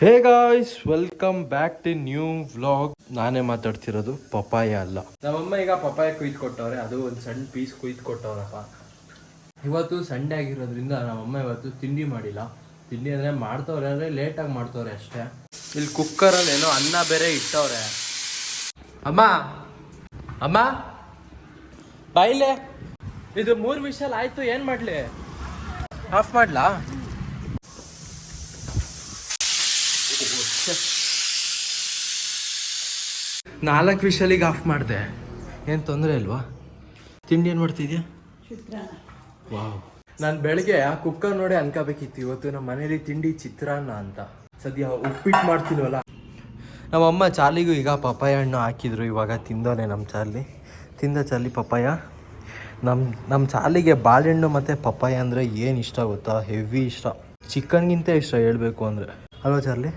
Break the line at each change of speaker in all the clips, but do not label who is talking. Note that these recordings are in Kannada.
Hey guys welcome back to new vlog ನಾನೇ ಮಾತಾಡ್ತಿರೋದು ಪಪ್ಪಾಯ ಅಲ್ಲ. ನಮ್ಮಮ್ಮ ಈಗ ಪಪ್ಪಾಯ ಕುಯ್ದು ಕೊಟ್ಟವ್ರೆ ಅದು ಒಂದು ಸಣ್ಣ ಪೀಸ್ ಕುಯ್ದು ಕೊಟ್ಟವ್ರಪ್ಪ ಇವತ್ತು ಸಂಡೇ ಆಗಿರೋದ್ರಿಂದ ನಮ್ಮಮ್ಮ ಇವತ್ತು ತಿಂಡಿ ಮಾಡಿಲ್ಲ. ತಿಂಡಿ ಅಂದರೆ ಮಾಡ್ತವ್ರೆ ಅಂದರೆ ಲೇಟಾಗಿ ಮಾಡ್ತವ್ರೆ ಅಷ್ಟೇ. ಇಲ್ಲಿ ಕುಕ್ಕರಲ್ಲಿ ಏನೋ ಅನ್ನ ಬೇರೆ ಇಟ್ಟವ್ರೆ. ಅಮ್ಮ ಅಮ್ಮ ಬಾಯಿಲೆ ಇದು ಮೂರು ವಿಷಲ್ ಆಯಿತು ಏನು ಮಾಡಲಿ? ಆಫ್ ಮಾಡ್ಲಾ? ನಾಲ್ಕು ವಿಷಲಿಗೆ ಆಫ್ ಮಾಡಿದೆ. ಏನು ತೊಂದರೆ ಇಲ್ವಾ? ತಿಂಡಿ ಏನು ಮಾಡ್ತಿದ್ಯಾ? ವಾವ್. ನಾನು ಬೆಳಗ್ಗೆ ಆ ಕುಕ್ಕರ್ ನೋಡಿ ಅನ್ಕೋಬೇಕಿತ್ತು. ಇವತ್ತು ನಮ್ಮ ಮನೇಲಿ ತಿಂಡಿ ಚಿತ್ರಾನ್ನ ಅಂತ. ಸದ್ಯ ಉಪ್ಪಿಟ್ಟು ಮಾಡ್ತಿಲ್ವಲ್ಲ ನಮ್ಮಮ್ಮ ಚಾಲಿಗೂ ಈಗ ಪಪಾಯ ಹಣ್ಣು ಹಾಕಿದ್ರು. ಇವಾಗ ತಿಂದೋನೆ ನಮ್ಮ ಚಾರ್ಲಿ ತಿಂದ ಚಾಲಿ ಪಪಾಯ ನಮ್ಮ ನಮ್ಮ ಚಾಲಿಗೆ ಬಾಳೆಹಣ್ಣು ಮತ್ತು ಪಪ್ಪಾಯ ಅಂದರೆ ಏನು ಇಷ್ಟ ಗೊತ್ತಾ? ಹೆವಿ ಇಷ್ಟ. ಚಿಕನ್ಗಿಂತ ಇಷ್ಟ ಹೇಳಬೇಕು ಅಂದರೆ. ಅಲ್ವಾ ಚಾರ್ಲಿ?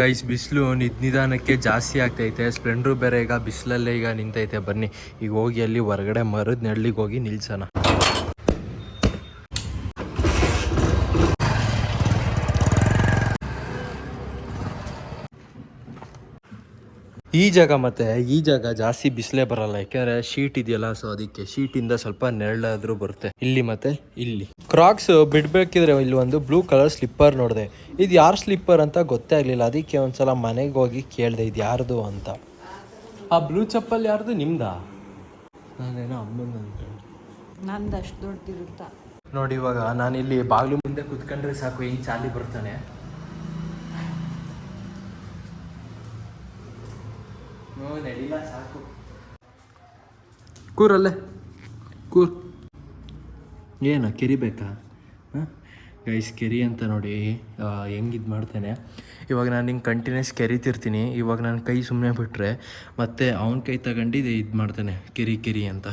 ಗೈಸ್, ಬಿಸಿಲು ನಿಧಾನಕ್ಕೆ ಜಾಸ್ತಿ ಆಗ್ತೈತೆ. ಸ್ಪ್ಲೆಂಡ್ರು ಬೇರೆ ಈಗ ಬಿಸಿಲಲ್ಲೇ ಈಗ ನಿಂತೈತೆ. ಬನ್ನಿ, ಈಗ ಹೋಗಿ ಅಲ್ಲಿ ಹೊರಗಡೆ ಮರದ ನೆಳ್ಳಿಗೆ ಹೋಗಿ ನಿಲ್ಸೋಣ. ಈ ಜಾಗ ಮತ್ತೆ ಈ ಜಾಗ ಜಾಸ್ತಿ ಬಿಸಿಲೇ ಬರಲ್ಲ ಯಾಕೆಂದ್ರೆ ಶೀಟ್ ಇದೆಯಲ್ಲ ಸೊ ಅದಕ್ಕೆ ಶೀಟಿಂದ ಸ್ವಲ್ಪ ನೆರಳಾದ್ರೂ ಬರುತ್ತೆ. ಇಲ್ಲಿ ಮತ್ತೆ ಇಲ್ಲಿ. ಕ್ರಾಕ್ಸ್ ಬಿಡ್ಬೇಕಿದ್ರೆ ಇಲ್ಲಿ ಒಂದು ಬ್ಲೂ ಕಲರ್ ಸ್ಲಿಪ್ಪರ್ ನೋಡಿದೆ. ಇದು ಯಾರು ಸ್ಲಿಪ್ಪರ್ ಅಂತ ಗೊತ್ತೇ ಆಗ್ಲಿಲ್ಲ ಅದಕ್ಕೆ ಒಂದ್ಸಲ ಮನೆಗೆ ಹೋಗಿ ಕೇಳಿದೆ ಇದು ಯಾರ್ದು ಅಂತ. ಆ ಬ್ಲೂ ಚಪ್ಪಲ್ ಯಾರ್ದು? ನಿಮ್ದಾ? ನಾನೇನೋ ಅಮ್ಮನ ಅನ್ಕೊಂಡೆ
ನಂದು ಅಷ್ಟು ದೊಡ್ಡದಿರುತ್ತಾ
ನೋಡಿ ಇವಾಗ ನಾನಿಲ್ಲಿ ಇಲ್ಲಿ ಬಾಗಿಲು ಮುಂದೆ ಕುತ್ಕೊಂಡ್ರೆ ಸಾಕು ಹಿಂಗೆ ಚಾಲಿ ಬರ್ತಾನೆ. ನಡಿಲ್ಲ, ಸಾಕು. ಕೂರಲ್ಲೇ, ಕೂರ್. ಏನು ಕೆರಿಬೇಕಾ ಹಾಂ? ಗೈಸ್ ಕೆರಿ ಅಂತ ನೋಡಿ ಹೆಂಗೆ ಇದು ಮಾಡ್ತೇನೆ. ಇವಾಗ ನಾನು ಹಿಂಗೆ ಕಂಟಿನ್ಯೂಸ್ ಕೆರಿತಿರ್ತೀನಿ ಇವಾಗ ನನ್ನ ಕೈ ಸುಮ್ಮನೆ ಬಿಟ್ಟರೆ ಮತ್ತೆ ಅವನ ಕೈ ತಗೊಂಡು ಇದು ಮಾಡ್ತಾನೆ, ಕೆರಿ ಕೆರಿ ಅಂತ.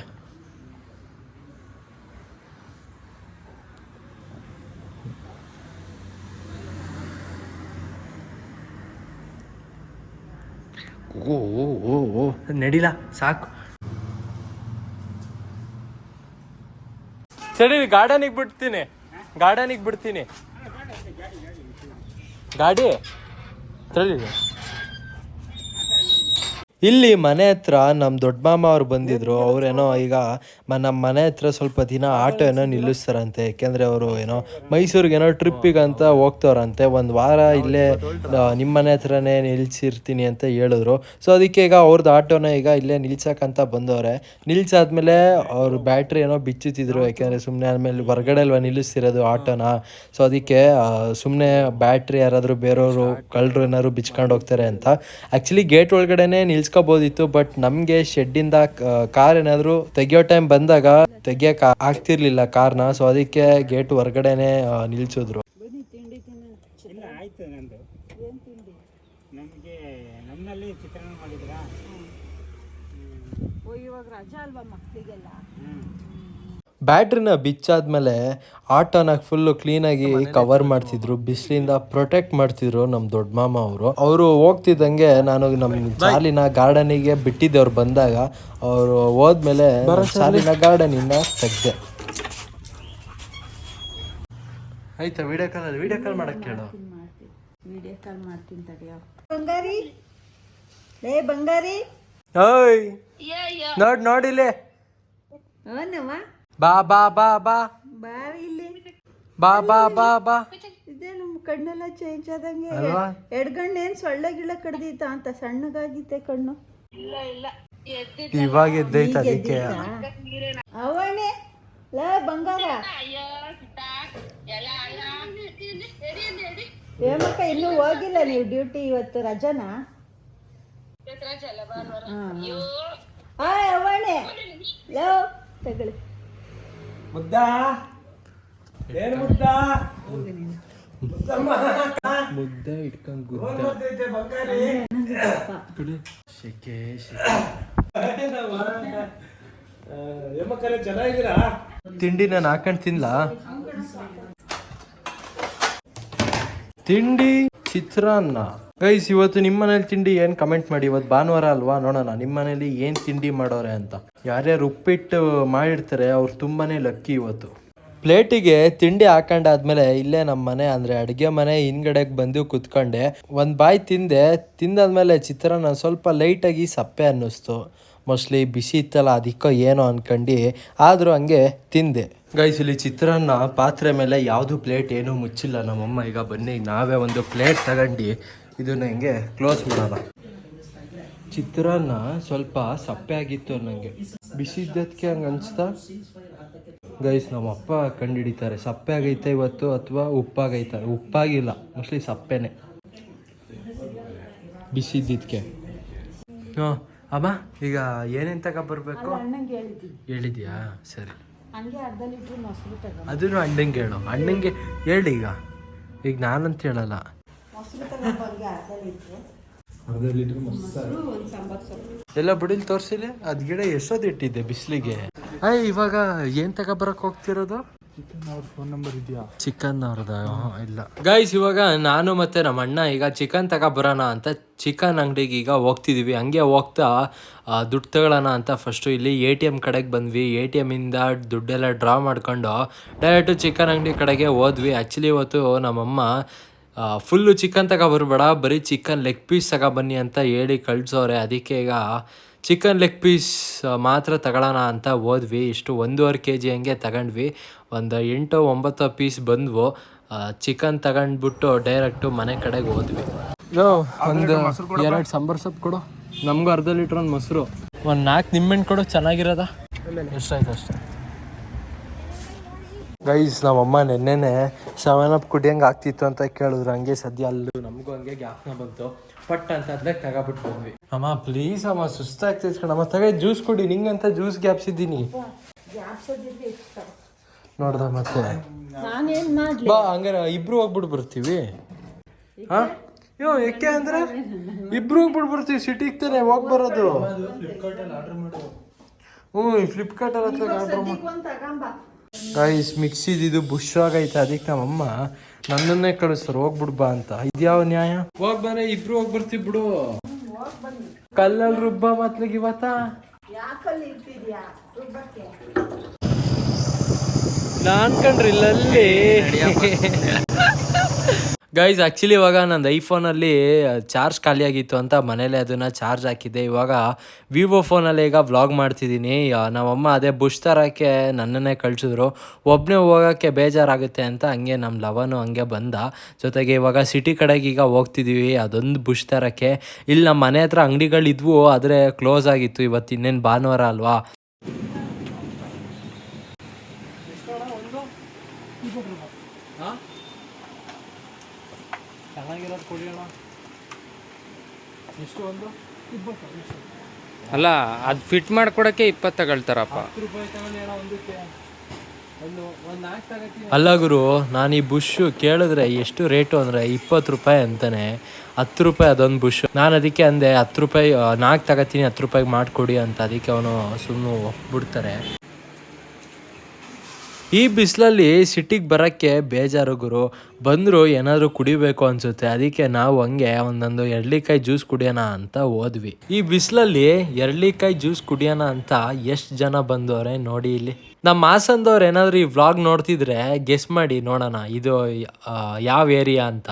ಓ ಓ ಓ ಓ. ನಡಿಲ್ಲ ಸಾಕು. ಸರಿ ಗಾರ್ಡನಿಗೆ ಬಿಡ್ತೀನಿ. ಗಾರ್ಡನಿಗೆ ಬಿಡ್ತೀನಿ. ಗಾಡಿ? ತಡಿ ಇಲ್ಲಿ ಮನೆ ಹತ್ರ ನಮ್ಮ ದೊಡ್ಡ ಮಾಮ ಅವ್ರು ಬಂದಿದ್ರು, ಅವರೇನೋ ಈಗ ಮ- ನಮ್ಮ ಮನೆ ಹತ್ರ ಸ್ವಲ್ಪ ದಿನ ಆಟೋ ಏನೋ ನಿಲ್ಲಿಸ್ತಾರಂತೆ. ಯಾಕೆಂದ್ರೆ ಅವರು ಏನೋ ಮೈಸೂರಿಗೆ ಏನೋ ಟ್ರಿಪ್ಪಿಗೆ ಅಂತ ಹೋಗ್ತವ್ರಂತೆ. ಒಂದು ವಾರ ಇಲ್ಲೇ ನಿಮ್ಮ ಮನೆ ಹತ್ರನೇ ನಿಲ್ಸಿರ್ತೀನಿ ಅಂತ ಹೇಳಿದ್ರು. ಸೊ ಅದಕ್ಕೆ ಈಗ ಅವ್ರದ್ದು ಆಟೋನ ಈಗ ಇಲ್ಲೇ ನಿಲ್ಸಕ್ಕಂತ ಬಂದವ್ರೆ. ನಿಲ್ಸಾದ್ಮೇಲೆ ಅವ್ರ ಬ್ಯಾಟ್ರಿ ಏನೋ ಬಿಚ್ಚುತ್ತಿದ್ರು. ಯಾಕೆಂದ್ರೆ ಸುಮ್ಮನೆ ಆದ್ಮೇಲೆ ಹೊರಗಡೆ ಅಲ್ವಾ ನಿಲ್ಲಿಸ್ತಿರೋದು ಆಟೋನ. ಸೊ ಅದಕ್ಕೆ ಸುಮ್ಮನೆ ಬ್ಯಾಟ್ರಿ ಯಾರಾದರೂ ಬೇರೆಯವರು ಕಳ್ಳರು ಏನಾದ್ರು ಬಿಚ್ಕೊಂಡು ಹೋಗ್ತಾರೆ ಅಂತ. ಆ್ಯಕ್ಚುಲಿ ಗೇಟ್ ಒಳಗಡೆನೆ ನಿಲ್ಸ್ಕೋಬೋದಿತ್ತು ಬಟ್ ನಮಗೆ ಶೆಡ್ಡಿಂದ ಕಾರ್ ಏನಾದರೂ ತೆಗಿಯೋ ಟೈಮ್ ಬಂದಾಗ ತೆಗಿಯಕ್ಕೆ ಆಗ್ತಿರ್ಲಿಲ್ಲ ಕಾರ್ನ ಸೊ ಅದಕ್ಕೆ ಗೇಟ್ ಹೊರಗಡೆನೆ ನಿಲ್ಸಿದ್ರು.
ಬನ್ನಿ
ಇಲ್ಲ ಆಯ್ತು ನಂದು.
ಏನು ತಿಂಡಿ?
ನಮಗೆ ನಮ್ಮಲ್ಲಿ ಚಿತ್ರಾನ್ನ ಮಾಡಿದ್ರಾ?
ಓ ಇವಾಗ ರಜಾ ಅಲ್ವಾ ಮಕ್ಕಳಿಗೆಲ್ಲ
ಬ್ಯಾಟ್ರಿನ ಬಿಚ್ಚಾದ್ಮೇಲೆ ಆಟೋನ ಫುಲ್ಲು ಕ್ಲೀನಾಗಿ ಕವರ್ ಮಾಡ್ತಿದ್ರು ಬಿಸಿಲಿಂದ ಪ್ರೊಟೆಕ್ಟ್ ಮಾಡ್ತಿದ್ರು ನಮ್ಮ ದೊಡ್ಡ ಮಾಮ ಅವರು. ಅವರು ಹೋಗ್ತಿದ್ದಂಗೆ ನಾನು ನಮ್ಮ ಚಾಲಿನ ಗಾರ್ಡನಿಗೆ ಬಿಟ್ಟಿದ್ದೆ ಅವ್ರು ಬಂದಾಗ. ಅವರು ಹೋದ್ಮೇಲೆ ಚಾಲಿನ ಗಾರ್ಡನಿಂದ ತೆಗ್ದೆ. ಆಯ್ತಾ ವಿಡಿಯೋ ಕಾಲ್ ವಿಡಿಯೋ ಕಾಲ್ ಮಾಡಕ್ಕೆ
ಹೇಳು ವಿಡಿಯೋ ಕಾಲ್ ಮಾಡ್ತೀನಿ ತಡಿಯೋ ಬಂಗಾರಿ? ಲೇ ಬಂಗಾರಿ?
ಓಯ್! ನೋಡ್ ನೋಡಿಲೆ
ಅವನವ
ಬಾ ಬಾ ಬಾ ಬಾ.
ಬಾ ಇಲ್ಲಿ.
ಬಾ ಬಾ ಬಾ ಬಾ
ಇದೇನು ನಮ್ಮ ಕಣ್ಣೆಲ್ಲ ಚೇಂಜ್ ಆದಂಗೆ
ಅಲ್ವಾ?
ಎಡ್ಗಣ್ಣು ಏನು ಸೊಳ್ಳೆ ಗಿಳ ಕಡ್ದಿತ್ತ ಅಂತ ಸಣ್ಣಗಾಗಿತ್ತೆ ಕಣ್ಣು.
ಇವಾಗ ಎದ್ದೈತೆ ಅದಕ್ಕೆ
ಅವಣೆ ಲೇ ಬಂಗಾರ. ಏಮಕ್ಕ ಇನ್ನೂ ಹೋಗಿಲ್ಲ ನೀವು ಡ್ಯೂಟಿ ಇವತ್ತು ರಜನಾ? ಹಾಯ್ ಅವಣೆ ಲೋ ತಗೊಳ್ಳಿ.
ಮುದ್ದ? ಏನು ಮುದ್ದ?
ಇಟ್ಕೊಂಡ್ ಶೆಕೆ
ಚೆನ್ನಾಗಿದ್ದೀರಾ?
ತಿಂಡಿ ನಾನು ಹಾಕೊಂಡು ತಿನ್ಲ? ತಿಂಡಿ ಚಿತ್ರಾನ್ನ. ಗೈಸ್ ಇವತ್ತು ನಿಮ್ಮ ಮನೇಲಿ ತಿಂಡಿ ಏನು ಕಮೆಂಟ್ ಮಾಡಿ? ಇವತ್ತು ಭಾನುವಾರ ಅಲ್ವಾ? ನೋಡೋಣ ನಿಮ್ಮ ಮನೇಲಿ ಏನು ತಿಂಡಿ ಮಾಡೋರೆ ಅಂತ. ಯಾರ್ಯಾರು ಉಪ್ಪಿಟ್ಟು ಮಾಡಿರ್ತಾರೆ, ಅವ್ರು ತುಂಬಾನೇ ಲಕ್ಕಿ ಇವತ್ತು. ಪ್ಲೇಟಿಗೆ ತಿಂಡಿ ಹಾಕೊಂಡಾದ್ಮೇಲೆ ಇಲ್ಲೇ ನಮ್ಮ ಮನೆ, ಅಂದರೆ ಅಡುಗೆ ಮನೆ ಹಿಂದ್ಗಡೆಗೆ ಬಂದು ಕುತ್ಕೊಂಡೆ. ಒಂದು ಬಾಯಿ ತಿಂದೆ, ತಿಂದಾದ್ಮೇಲೆ ಚಿತ್ರಾನ್ನ ಸ್ವಲ್ಪ ಲೈಟಾಗಿ ಸಪ್ಪೆ ಅನ್ನಿಸ್ತು. ಮೋಸ್ಟ್ಲಿ ಬಿಸಿ ಇತ್ತಲ್ಲ, ಅದಕ್ಕೋ ಏನೋ ಅನ್ಕೊಂಡು, ಆದರೂ ಹಂಗೆ ತಿಂದೆ. ಗೈಸ್ ಇಲ್ಲಿ ಚಿತ್ರಾನ್ನ ಪಾತ್ರೆ ಮೇಲೆ ಯಾವುದು ಪ್ಲೇಟ್ ಏನೂ ಮುಚ್ಚಿಲ್ಲ ನಮ್ಮಮ್ಮ. ಈಗ ಬನ್ನಿ, ನಾವೇ ಒಂದು ಪ್ಲೇಟ್ ತಗೊಂಡು ಇದನ್ನ ಹಿಂಗೆ ಕ್ಲೋಸ್ ಮಾಡೋಣ. ಚಿತ್ರಾನ್ನ ಸ್ವಲ್ಪ ಸಪ್ಪೆ ಆಗಿತ್ತು ನನಗೆ ಬಿಸಿ ಇದ್ದಕ್ಕೆ ಹಂಗೆ ಅನಿಸ್ತಾ? ಗೈಸ್ ನಮ್ಮ ಅಪ್ಪ ಕಂಡುಹಿಡಿತಾರೆ ಸಪ್ಪೆ ಆಗೈತೆ ಇವತ್ತು ಅಥವಾ ಉಪ್ಪಾಗೈತೆ? ಉಪ್ಪಾಗಿಲ್ಲ. ಮೋಸ್ಟ್ಲಿ ಸಪ್ಪೆನೆ. ಬಿಸಿ ಇದ್ದಿದ್ಕೆ. ಹಾಂ ಅಮ್ಮ ಈಗ ಏನೇನು ತಗೊಬರ್ಬೇಕು ಹೇಳಿದ್ಯಾ? ಸರಿ. ಅದನ್ನು ಅಣ್ಣಂಗೆ ಹೇಳು. ಅಣ್ಣಂಗೆ ಹೇಳಿ ಈಗ. ಈಗ ನಾನಂತ ಹೇಳಲ್ಲ.
ಅರ್ಧ ಲೀಟ್ರು
ಎಲ್ಲ ಬಿಡಿಲ್ ತೋರಿಸಿಲ್ಲ ಅದ್ ಗಿಡ ಎಷ್ಟೋದ್ ಇಟ್ಟಿದ್ದೆ ಬಿಸಿಲಿಗೆ? ಅಯ್ಯ ಇವಾಗ ಏನು ತಗೊಬರಕ್ಕೆ ಹೋಗ್ತಿರೋದು?
ಅವ್ರ ಫೋನ್ ನಂಬರ್ ಇದೆಯಾ?
ಚಿಕನ್ ಅವ್ರದ ಇಲ್ಲ. ಗೈಸ್ ಇವಾಗ ನಾನು ಮತ್ತೆ ನಮ್ಮ ಅಣ್ಣ ಈಗ ಚಿಕನ್ ತಗೊಬರೋಣ ಅಂತ ಚಿಕನ್ ಅಂಗಡಿಗೆ ಈಗ ಹೋಗ್ತಿದೀವಿ. ಹಂಗೆ ಹೋಗ್ತಾ ದುಡ್ಡು ತಗೊಳ್ಳೋಣ ಅಂತ ಫಸ್ಟು ಇಲ್ಲಿ ಎ ಟಿ ಎಂ ಕಡೆಗೆ ಬಂದ್ವಿ. ಎ ಟಿ ಎಮ್ಮಿಂದ ದುಡ್ಡೆಲ್ಲ ಡ್ರಾ ಮಾಡ್ಕೊಂಡು ಡೈರೆಕ್ಟ್ ಚಿಕನ್ ಅಂಗಡಿ ಕಡೆಗೆ ಹೋದ್ವಿ. ಆ್ಯಕ್ಚುಲಿ ಇವತ್ತು ನಮ್ಮಮ್ಮ ಫುಲ್ಲು ಚಿಕನ್ ತಗೊಬರ್ಬೇಡ ಬರೀ ಚಿಕನ್ ಲೆಗ್ ಪೀಸ್ ತಗೊಬನ್ನಿ ಅಂತ ಹೇಳಿ ಕಳ್ಸೋರೆ. ಅದಕ್ಕೆ ಈಗ ಚಿಕನ್ ಲೆಗ್ ಪೀಸ್ ಮಾತ್ರ ತಗೊಳ್ಳೋಣ ಅಂತ ಹೋದ್ವಿ. ಇಷ್ಟು ಒಂದೂವರೆ ಕೆ ಜಿ ಹಂಗೆ ತಗೊಂಡ್ವಿ. ಒಂದು ಎಂಟು ಒಂಬತ್ತು ಪೀಸ್ ಬಂದ್ವು. ಚಿಕನ್ ತಗೊಂಡ್ಬಿಟ್ಟು ಡೈರೆಕ್ಟು ಮನೆ ಕಡೆಗೆ ಹೋದ್ವಿ. ಒಂದು ಎರಡು ಸಾಂಬಾರ್ ಸೊಪ್ಪು ಕೊಡು. ನಮಗೂ ಅರ್ಧ ಲೀಟ್ರ್ ಒಂದು ಮೊಸರು. ಒಂದು ನಾಲ್ಕು ನಿಂಬೆಹಣ್ಣು ಕೊಡು ಚೆನ್ನಾಗಿರೋದ? ಎಷ್ಟಾಯ್ತು ಅಷ್ಟೇ. ಗೈಸ್ ನಮ್ಮಮ್ಮ ನೆನ್ನೆನೆ ಸೆವೆನ್ ಅಪ್ ಕುಡಿಯಂಗೆ ಆಗ್ತಿತ್ತು ಅಂತ ಕೇಳಿದ್ರು. ಹಂಗೆ ಸದ್ಯ ಅಲ್ಲೂ ನಮಗೂ ಹಂಗೆ ಜ್ಞಾಪನ ಬಂತು. ಪಟ್ ಅಂತ ಅದ್ಲಾಗ ತಗೊಬಿಟ್ಟು ಬಂದ್ವಿ. ಅಮ್ಮ ಪ್ಲೀಸ್ ಅಮ್ಮ ಸುಸ್ತಾಗ್ತೈತೆ ಕಣಮ್ಮ ತಗೋ ಜ್ಯೂಸ್ ಕುಡಿ. ನಿಂಗಂತ ಜ್ಯೂಸ್ ಗ್ಯಾಪ್ಸಿದ್ದೀನಿ ನೋಡ್ದ ಮತ್ತೆ? ಬಾ ಹಂಗಾರೆ ಇಬ್ರು ಹೋಗ್ಬಿಟ್ಟು ಬರ್ತೀವಿ. ಹಾ? ಯೋ ಯಾಕೆ ಅಂದ್ರೆ? ಇಬ್ರು ಹೋಗ್ಬಿಟ್ಟು ಬರ್ತೀವಿ ಸಿಟಿಗೆ ತಾನೆ ಹೋಗಿ ಬರೋದು. ಹ್ಞೂ ಫ್ಲಿಪ್ಕಾರ್ಟ್ ಅಲ್ಲಿ ಆರ್ಡ್ರ್ ಮಾಡಿ. ಗೈಸ್ ಮಿಕ್ಸಿದ್ ಇದು ಬುಷ್ ಆಗೈತೆ ಅದಕ್ಕೆ ನಮ್ಮಮ್ಮ ನನ್ನನ್ನೇ ಕಳಿಸ್ತಾರೆ ಹೋಗ್ಬಿಡ್ ಬಾ ಅಂತ. ಇದ್ಯಾವ ನ್ಯಾಯ? ಹೋಗ್ ಬಾರೆ ಇಬ್ರು ಹೋಗ್ ಬರ್ತೀವಿ ಬಿಡು. ಕಲ್ಲಲ್ಲಿ ರುಬ್ಬ ಮತ್ಲಿಗೆ ಇವತ್ತ?
ಯಾಕಲ್ಲಿ ಇರ್ತಿದ್ಯಾ ರುಬ್ಬಕ್ಕೆ?
ನಾನ್ ಕಂಡ್ರಿ ಇಲ್ಲಲ್ಲಿ ಗೈಸ್ ಆ್ಯಕ್ಚುಲಿ ಇವಾಗ ನಂದು ಐಫೋನಲ್ಲಿ ಚಾರ್ಜ್ ಖಾಲಿಯಾಗಿತ್ತು ಅಂತ ಮನೇಲೆ ಅದನ್ನು ಚಾರ್ಜ್ ಹಾಕಿದ್ದೆ. ಇವಾಗ ವಿವೋ ಫೋನಲ್ಲಿ ಈಗ ವ್ಲಾಗ್ ಮಾಡ್ತಿದ್ದೀನಿ. ನಮ್ಮಮ್ಮ ಅದೇ ಬುಷ್ ತರೋಕ್ಕೆ ನನ್ನನ್ನೇ ಕಳಿಸಿದ್ರು. ಒಬ್ಬನೇ ಹೋಗೋಕ್ಕೆ ಬೇಜಾರಾಗುತ್ತೆ ಅಂತ ಹಂಗೆ ನಮ್ಮ ಲವನು ಹಂಗೆ ಬಂದ. ಜೊತೆಗೆ ಇವಾಗ ಸಿಟಿ ಕಡೆಗೆ ಈಗ ಹೋಗ್ತಿದ್ದೀವಿ ಅದೊಂದು ಬುಷ್ ತರೋಕ್ಕೆ. ಇಲ್ಲಿ ನಮ್ಮ ಮನೆ ಹತ್ರ ಅಂಗಡಿಗಳಿದ್ವು, ಆದರೆ ಕ್ಲೋಸ್ ಆಗಿತ್ತು. ಇವತ್ತು ಇನ್ನೇನು ಭಾನುವಾರ ಅಲ್ವಾ? ಚೆನ್ನಾಗಿರೋದು ಕೊಡಿಯೋಣ ಎಷ್ಟು ಒಂದು?
ಅಲ್ಲ ಅದು ಫಿಟ್ ಮಾಡ್ಕೊಡಕ್ಕೆ ಇಪ್ಪತ್ತು ತಗೊಳ್ತಾರಪ್ಪ.
ಹತ್ತು ರೂಪಾಯಿ ತಗೊಂಡು ಏನೋ ಒಂದಕ್ಕೆ ಒಂದು ಒಂದು ನಾಲ್ಕು ತಗೋತೀನಿ. ಅಲ್ಲ ಗುರು ನಾನು ಈ ಬುಷ್ ಕೇಳಿದ್ರೆ ಎಷ್ಟು ರೇಟು ಅಂದರೆ ಇಪ್ಪತ್ತು ರೂಪಾಯಿ ಅಂತಾನೆ. ಹತ್ತು ರೂಪಾಯಿ ಅದೊಂದು ಬುಷ್ ನಾನು ಅದಕ್ಕೆ ಅಂದೆ ಹತ್ತು ರೂಪಾಯಿ ನಾಲ್ಕು ತಗೋತೀನಿ ಹತ್ತು ರೂಪಾಯಿಗೆ ಮಾಡಿಕೊಡಿ ಅಂತ. ಅದಕ್ಕೆ ಅವನು ಸುಮ್ಮನೆ ಒಪ್ಬಿಡ್ತಾರೆ. ಈ ಬಿಸಿಲಲ್ಲಿ ಸಿಟಿಗೆ ಬರೋಕ್ಕೆ ಬೇಜಾರು ಗುರು. ಬಂದರೂ ಏನಾದರೂ ಕುಡಿಬೇಕು ಅನಿಸುತ್ತೆ. ಅದಕ್ಕೆ ನಾವು ಹಂಗೆ ಒಂದೊಂದು ಎರಳಿಕಾಯಿ ಜ್ಯೂಸ್ ಕುಡಿಯೋಣ ಅಂತ ಹೋದ್ವಿ. ಈ ಬಿಸಿಲಲ್ಲಿ ಎರಳಿಕಾಯಿ ಜ್ಯೂಸ್ ಕುಡಿಯೋಣ ಅಂತ ಎಷ್ಟು ಜನ ಬಂದವ್ರೆ ನೋಡಿ ಇಲ್ಲಿ. ನಮ್ಮ ಹಾಸನದವ್ರು ಏನಾದರೂ ಈ ವ್ಲಾಗ್ ನೋಡ್ತಿದ್ರೆ ಗೆಸ್ ಮಾಡಿ ನೋಡೋಣ. ಇದು ಯಾವ ಏರಿಯಾ ಅಂತ.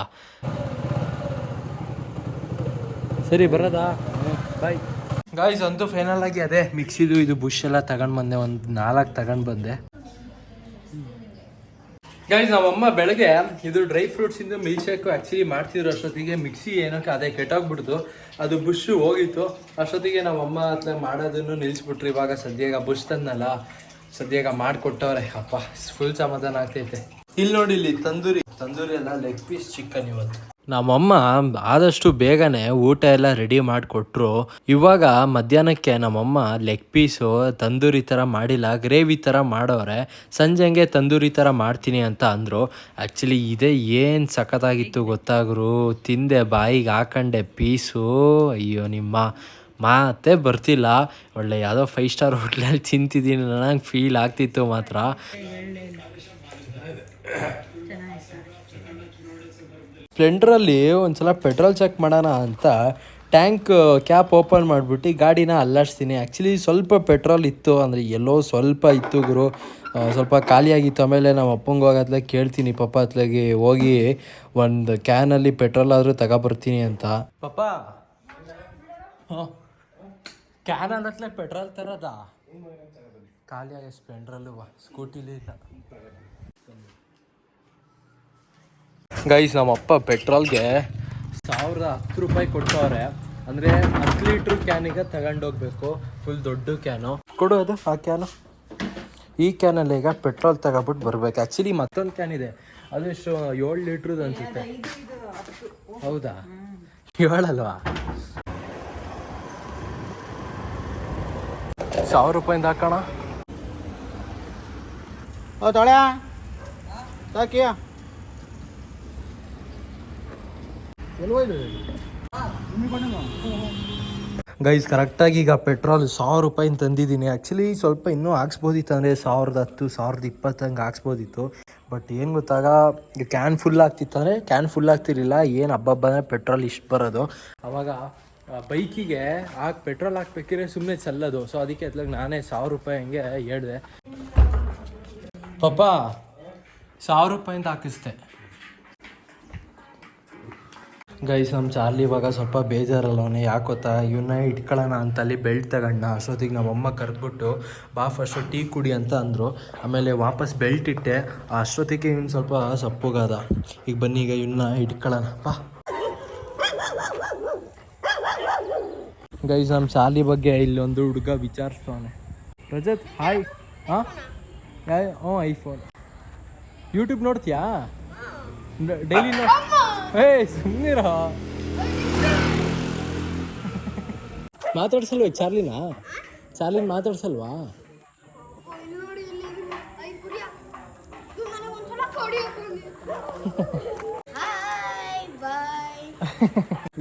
ಸರಿ, ಬರೋದಾ? ಬಾಯ್ ಗಾಯ್ಸ್ ಅಂತೂ ಫೈನಲ್ ಆಗಿ ಅದೇ ಮಿಕ್ಸಿದು ಇದು ಬುಷ್ ಎಲ್ಲ ತಗೊಂಡು ಬಂದೆ. ಒಂದು ನಾಲ್ಕು ತಗೊಂಡು ಬಂದೆ. ಗೈಸ್ ನಮ್ಮಮ್ಮ ಬೆಳಗ್ಗೆ ಇದು ಡ್ರೈ ಫ್ರೂಟ್ಸ್ ಇಂದ ಮಿಲ್ಕ್ ಶೇಕ್ ಆಕ್ಚುಲಿ ಮಾಡ್ತಿದ್ರು ಅಷ್ಟೊತ್ತಿಗೆ. ಮಿಕ್ಸಿ ಏನಕ್ಕೆ ಅದೇ ಕೆಟ್ಟೋಗ್ಬಿಡ್ತು. ಅದು ಬುಷ್ ಹೋಗಿತ್ತು. ಅಷ್ಟೊತ್ತಿಗೆ ನಮ್ಮಮ್ಮ ಅತ್ಲ ಮಾಡೋದನ್ನು ನಿಲ್ಲಿಸ್ಬಿಟ್ರು ಇವಾಗ ಸದ್ಯಾಗ ಬುಷ್ ತಂದಲ್ಲ ಸದ್ಯಾಗ ಮಾಡ್ಕೊಟ್ಟವ್ರೆ. ಅಪ್ಪ ಫುಲ್ ಸಮಾಧಾನ ಆಗ್ತೈತೆ. ಇಲ್ಲಿ ನೋಡಿ ಇಲ್ಲಿ ತಂದೂರಿ. ತಂದೂರಿ ಅಲ್ಲ ಲೆಗ್ ಪೀಸ್ ಚಿಕನ್ ಇವತ್ತು. ನಮ್ಮಮ್ಮ ಆದಷ್ಟು ಬೇಗನೆ ಊಟ ಎಲ್ಲ ರೆಡಿ ಮಾಡಿಕೊಟ್ರು. ಇವಾಗ ಮಧ್ಯಾಹ್ನಕ್ಕೆ ನಮ್ಮಮ್ಮ ಲೆಗ್ ಪೀಸು ತಂದೂರಿ ಥರ ಮಾಡಿಲ್ಲ ಗ್ರೇವಿ ಥರ ಮಾಡೋರೆ. ಸಂಜೆಗೆ ತಂದೂರಿ ಥರ ಮಾಡ್ತೀನಿ ಅಂತ ಅಂದರು. ಆ್ಯಕ್ಚುಲಿ ಇದೇ ಏನು ಸಖತ್ತಾಗಿತ್ತು ಗೊತ್ತಾಗ್ರು. ತಿಂದೆ ಬಾಯಿಗೆ ಹಾಕಂಡೆ ಪೀಸು ಅಯ್ಯೋ ನಿಮ್ಮ ಮಾತೇ ಬರ್ತಿಲ್ಲ. ಒಳ್ಳೆ ಯಾವುದೋ ಫೈವ್ ಸ್ಟಾರ್ ಹೋಟ್ಲಲ್ಲಿ ತಿಂತಿದ್ದೀನಿ ನನಗೆ ಫೀಲ್ ಆಗ್ತಿತ್ತು ಮಾತ್ರ. ಸ್ಪ್ಲೆಂಡ್ರಲ್ಲಿ ಒಂದ್ಸಲ ಪೆಟ್ರೋಲ್ ಚೆಕ್ ಮಾಡೋಣ ಅಂತ ಟ್ಯಾಂಕ್ ಕ್ಯಾಪ್ ಓಪನ್ ಮಾಡಿಬಿಟ್ಟು ಗಾಡಿನ ಅಲ್ಲಾಡಿಸ್ತೀನಿ. ಆ್ಯಕ್ಚುಲಿ ಸ್ವಲ್ಪ ಪೆಟ್ರೋಲ್ ಇತ್ತು, ಅಂದರೆ ಎಲ್ಲೋ ಸ್ವಲ್ಪ ಇತ್ತು ಗುರು. ಸ್ವಲ್ಪ ಖಾಲಿಯಾಗಿತ್ತು. ಆಮೇಲೆ ನಮ್ಮ ಅಪ್ಪಂಗೆ ಹೋಗತ್ಲೆ ಕೇಳ್ತೀನಿ ಪಪ್ಪ ಅತ್ಲಾಗಿ ಹೋಗಿ ಒಂದು ಕ್ಯಾನಲ್ಲಿ ಪೆಟ್ರೋಲ್ ಆದರೂ ತಗೊಬರ್ತೀನಿ ಅಂತ. ಪಪ್ಪ ಕ್ಯಾನ್ ಹತ್ಲೆ ಪೆಟ್ರೋಲ್ ತರೋದಾ? ಖಾಲಿಯಾಗಿ ಸ್ಪ್ಲೆಂಡ್ರಲ್ಲೂ ಸ್ಕೂಟಿಲಿ ಇಲ್ಲ. ಗೈಸ್ ನಮ್ಮಪ್ಪ ಪೆಟ್ರೋಲ್ಗೆ ಸಾವಿರದ ಹತ್ತು ರೂಪಾಯಿ ಕೊಟ್ಟವ್ರೆ. ಅಂದರೆ ಹತ್ತು ಲೀಟ್ರ್ ಕ್ಯಾನಿಗೆ ತಗೊಂಡೋಗ್ಬೇಕು. ಫುಲ್ ದೊಡ್ಡ ಕ್ಯಾನು ಕೊಡು ಅದು ಆ ಕ್ಯಾನು ಈ ಕ್ಯಾನಲ್ಲಿ ಈಗ ಪೆಟ್ರೋಲ್ ತಗೊಬಿಟ್ಟು ಬರ್ಬೇಕು. ಆ್ಯಕ್ಚುಲಿ ಮತ್ತೊಂದು ಕ್ಯಾನ್ ಇದೆ. ಅದು ಎಷ್ಟು ಏಳು ಲೀಟ್ರದ್ದು ಅನಿಸುತ್ತೆ. ಹೌದಾ? ಏಳಲ್ವಾ? ಸಾವಿರ ರೂಪಾಯಿಂದ ಹಾಕೋಣ.
ಓ
ಗೈಸ್ ಕರೆಕ್ಟಾಗಿ ಈಗ ಪೆಟ್ರೋಲ್ ಸಾವಿರ ರೂಪಾಯಿ ತಂದಿದ್ದೀನಿ. ಆ್ಯಕ್ಚುಲಿ ಸ್ವಲ್ಪ ಇನ್ನೂ ಹಾಕ್ಸ್ಬೋದಿತ್ತು ಅಂದರೆ ಸಾವಿರದ ಹತ್ತು, ಸಾವಿರದ ಇಪ್ಪತ್ತು ಹಂಗೆ ಹಾಕ್ಸ್ಬೋದಿತ್ತು. ಬಟ್ ಏನು ಗೊತ್ತಾಗ ಕ್ಯಾನ್ ಫುಲ್ ಆಗ್ತಿತ್ತು ಅಂದರೆ ಕ್ಯಾನ್ ಫುಲ್ ಆಗ್ತಿರಲಿಲ್ಲ. ಏನು ಹಬ್ಬ ಅಂದರೆ ಪೆಟ್ರೋಲ್ ಇಷ್ಟು ಬರೋದು. ಅವಾಗ ಬೈಕಿಗೆ ಹಾಕಿ ಪೆಟ್ರೋಲ್ ಹಾಕ್ಬೇಕಿದ್ರೆ ಸುಮ್ಮನೆ ಚಲ್ಲೋದು. ಸೊ ಅದಕ್ಕೆ ಅದ್ಲಾಗ ನಾನೇ ಸಾವಿರ ರೂಪಾಯಿ ಹಂಗೆ ಹೇಳಿದೆ. ಪಪ್ಪ, ಸಾವಿರ ರೂಪಾಯಿಂದ ಹಾಕಿಸ್ದೆ. ಗೈಸ್ ನಮ್ಮ ಚಾರ್ಲಿ ಇವಾಗ ಸ್ವಲ್ಪ ಬೇಜಾರಲ್ಲವನೇ ಯಾಕೆ ಗೊತ್ತಾ? ಇವನ್ನ ಇಟ್ಕೊಳ್ಳೋಣ ಅಂತ ಅಲ್ಲಿ ಬೆಲ್ಟ್ ತಗೊಂಡ ಅಷ್ಟೊತ್ತಿಗೆ ನಮ್ಮಮ್ಮ ಕರೆದ್ಬಿಟ್ಟು, ಬಾ ಫಸ್ಟು ಟೀ ಕುಡಿ ಅಂತ ಅಂದರು. ಆಮೇಲೆ ವಾಪಸ್ ಬೆಲ್ಟ್ ಇಟ್ಟೆ. ಅಷ್ಟೊತ್ತಿಗೆ ಇವ್ನು ಸ್ವಲ್ಪ ಸಪ್ಪುಗಾದ. ಈಗ ಬನ್ನಿ, ಈಗ ಇವನ್ನ ಇಟ್ಕೊಳ್ಳೋಣ ಬಾ. ಗೈಸ್ ನಮ್ಮ ಚಾರ್ಲಿ ಬಗ್ಗೆ ಇಲ್ಲೊಂದು ಹುಡುಗ ವಿಚಾರಿಸ್ತಾನೆ ರಜತ್ ಹಾಯ್ ಹಾಂ ಹ್ಞೂ ಐಫೋನ್ ಯೂಟ್ಯೂಬ್ ನೋಡ್ತೀಯಾ? ಡೈಲಿ ನೋ ಏ ಸುಮ್ಮನಿರ ಮಾತಾಡ್ಸಲ್ವ ಚಾರ್ಲಿನ? ಚಾರ್ಲಿನ ಮಾತಾಡ್ಸಲ್ವಾ?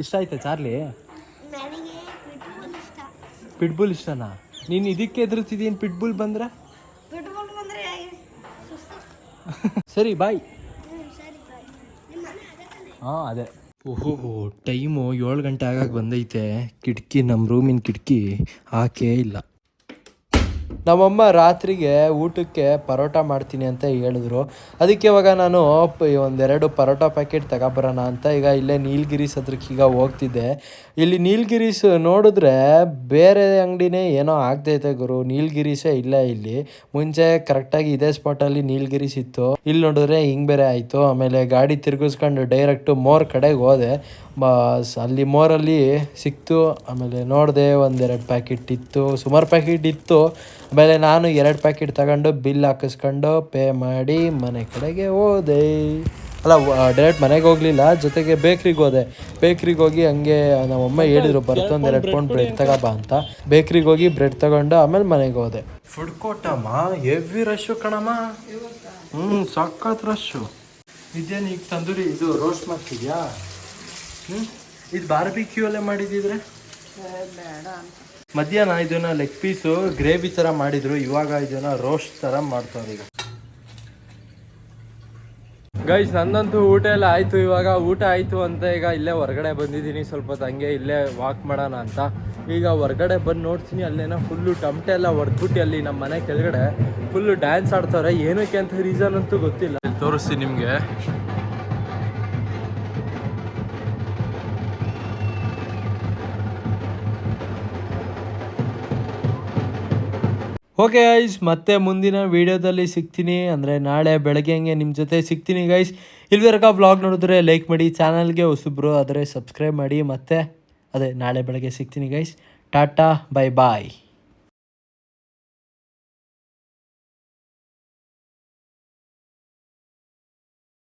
ಇಷ್ಟ ಆಯ್ತಾ ಚಾರ್ಲಿ?
ನನಗೆ ಪೆಟ್ರೋಲ್ ಇಷ್ಟ
ಪಿಟ್ಬುಲ್ ಇಷ್ಟನಾ? ನೀನು ಇದಕ್ಕೆ ಎದುರುತ್ತಿದ್ದೀನಿ ಪಿಟ್ಬುಲ್ ಬಂದರೆ? ಸರಿ ಬಾಯ್
ಹ್ಞೂ ಸರಿ ಬಾಯ್ ನಿಮ್ಮ ಮನೆ ಅದೇ ತಾನೆ
ಹಾಂ ಅದೇ. ಓಹೋ ಟೈಮು ಏಳು ಗಂಟೆ ಆಗಾಗ ಬಂದೈತೆ. ಕಿಟಕಿ ನಮ್ಮ ರೂಮಿನ ಕಿಟಕಿ ಹಾಕೇ ಇಲ್ಲ. ನಮ್ಮಮ್ಮ ರಾತ್ರಿಗೆ ಊಟಕ್ಕೆ ಪರೋಟ ಮಾಡ್ತೀನಿ ಅಂತ ಹೇಳಿದ್ರು. ಅದಕ್ಕೆ ಇವಾಗ ನಾನು ಒಂದೆರಡು ಪರೋಟ ಪ್ಯಾಕೆಟ್ ತಗೊಬರೋಣ ಅಂತ ಈಗ ಇಲ್ಲೇ ನೀಲ್ಗಿರೀಸ್ ಹತ್ರಕ್ಕೆ ಈಗ ಹೋಗ್ತಿದ್ದೆ. ಇಲ್ಲಿ ನೀಲ್ಗಿರೀಸ್ ನೋಡಿದ್ರೆ ಬೇರೆ ಅಂಗಡಿನೇ ಏನೋ ಆಗ್ತೈತೆ ಗುರು. ನೀಲ್ಗಿರೀಸೇ ಇಲ್ಲ ಇಲ್ಲಿ. ಮುಂಚೆ ಕರೆಕ್ಟಾಗಿ ಇದೇ ಸ್ಪಾಟಲ್ಲಿ ನೀಲ್ಗಿರೀಸ್ ಇತ್ತು ಇಲ್ಲಿ ನೋಡಿದ್ರೆ ಹಿಂಗೆ ಬೇರೆ ಆಯಿತು. ಆಮೇಲೆ ಗಾಡಿ ತಿರುಗಿಸ್ಕೊಂಡು ಡೈರೆಕ್ಟು ಮೋರ್ ಕಡೆಗೆ ಹೋದೆ. ಬಸ್, ಅಲ್ಲಿ ಮೋರಲ್ಲಿ ಸಿಕ್ತು. ಆಮೇಲೆ ನೋಡಿದೆ ಒಂದೆರಡು ಪ್ಯಾಕೆಟ್ ಇತ್ತು. ಸುಮಾರು ಪ್ಯಾಕೆಟ್ ಇತ್ತು. ಆಮೇಲೆ ನಾನು ಎರಡು ಪ್ಯಾಕೆಟ್ ತಗೊಂಡು ಬಿಲ್ ಹಾಕಿಸ್ಕೊಂಡು ಪೇ ಮಾಡಿ ಮನೆ ಕಡೆಗೆ ಹೋದೆ. ಅಲ್ಲ ಡೈರೆಕ್ಟ್ ಮನೆಗೆ ಹೋಗಲಿಲ್ಲ ಜೊತೆಗೆ ಬೇಕ್ರಿಗೆ ಹೋದೆ. ಬೇಕ್ರಿಗೆ ಹೋಗಿ ಹಂಗೆ ನಮ್ಮಮ್ಮ ಹೇಳಿದ್ರು ಬರ್ತೊಂದು ಎರಡು ಪೌಂಡ್ ಬ್ರೆಡ್ ತಗೋಬಾ ಅಂತ. ಬೇಕ್ರಿಗೆ ಹೋಗಿ ಬ್ರೆಡ್ ತಗೊಂಡು ಆಮೇಲೆ ಮನೆಗೆ ಹೋದೆ. ಫುಡ್ ಕೋಟಮ್ಮ ಹೆವಿ ರಶ್ಶು ಕಣಮ್ಮ. ಹ್ಞೂ ಸಖತ್ ರಶ್ಶು ಇದೇನು ಈಗ ತಂದೂರಿ ಇದು ರೋಸ್ಟ್ ಮಾಡ್ತಿದ್ಯಾ ಹ್ಞೂ ಇದು ಬಾರ್ಬಿಕ್ಯೂ ಅಲ್ಲೇ ಮಾಡಿದ್ದಿದ್ರೆ?
ಬೇಡ ಅಂತ.
ಮಧ್ಯಾಹ್ನ ಇದನ್ನ ಲೆಗ್ ಪೀಸು ಗ್ರೇವಿ ಥರ ಮಾಡಿದ್ರು. ಇವಾಗ ಇದನ್ನ ರೋಸ್ಟ್ ಥರ ಮಾಡ್ತಾರೆ ಈಗ. ಗೈಸ್ ನಂದಂತೂ ಊಟ ಎಲ್ಲ ಆಯಿತು. ಇವಾಗ ಊಟ ಆಯಿತು ಅಂತ ಈಗ ಇಲ್ಲೇ ಹೊರಗಡೆ ಬಂದಿದ್ದೀನಿ. ಸ್ವಲ್ಪ ಹಂಗೆ ಇಲ್ಲೇ ವಾಕ್ ಮಾಡೋಣ ಅಂತ. ಈಗ ಹೊರಗಡೆ ಬಂದು ನೋಡ್ತೀನಿ. ಅಲ್ಲೇನೋ ಫುಲ್ಲು ಟಮಟೆ ಎಲ್ಲ ಹೊಡೆದ್ಬಿಟ್ಟು ಅಲ್ಲಿ ನಮ್ಮ ಮನೆ ಕೆಳಗಡೆ ಫುಲ್ಲು ಡ್ಯಾನ್ಸ್ ಆಡ್ತಾರೆ. ಏನಕ್ಕೆ ಅಂತ ರೀಸನ್ ಅಂತೂ ಗೊತ್ತಿಲ್ಲ. ತೋರಿಸ್ತೀನಿ ನಿಮಗೆ. ಓಕೆ ಗೈಸ್ ಮತ್ತೆ ಮುಂದಿನ ವಿಡಿಯೋದಲ್ಲಿ ಸಿಗ್ತೀನಿ. ಅಂದರೆ ನಾಳೆ ಬೆಳಗ್ಗೆ ಹಂಗೆ ನಿಮ್ಮ ಜೊತೆ ಸಿಗ್ತೀನಿ ಗೈಸ್ ಇಲ್ಲಿವರೆಗ ವ್ಲಾಗ್ ನೋಡಿದ್ರೆ ಲೈಕ್ ಮಾಡಿ, ಚಾನಲ್ಗೆ ಹೊಸಬ್ರು ಆದರೆ ಸಬ್ಸ್ಕ್ರೈಬ್ ಮಾಡಿ, ಮತ್ತೆ ಅದೇ ನಾಳೆ ಬೆಳಗ್ಗೆ ಸಿಗ್ತೀನಿ ಗೈಸ್ ಟಾಟಾ ಬೈ ಬಾಯ್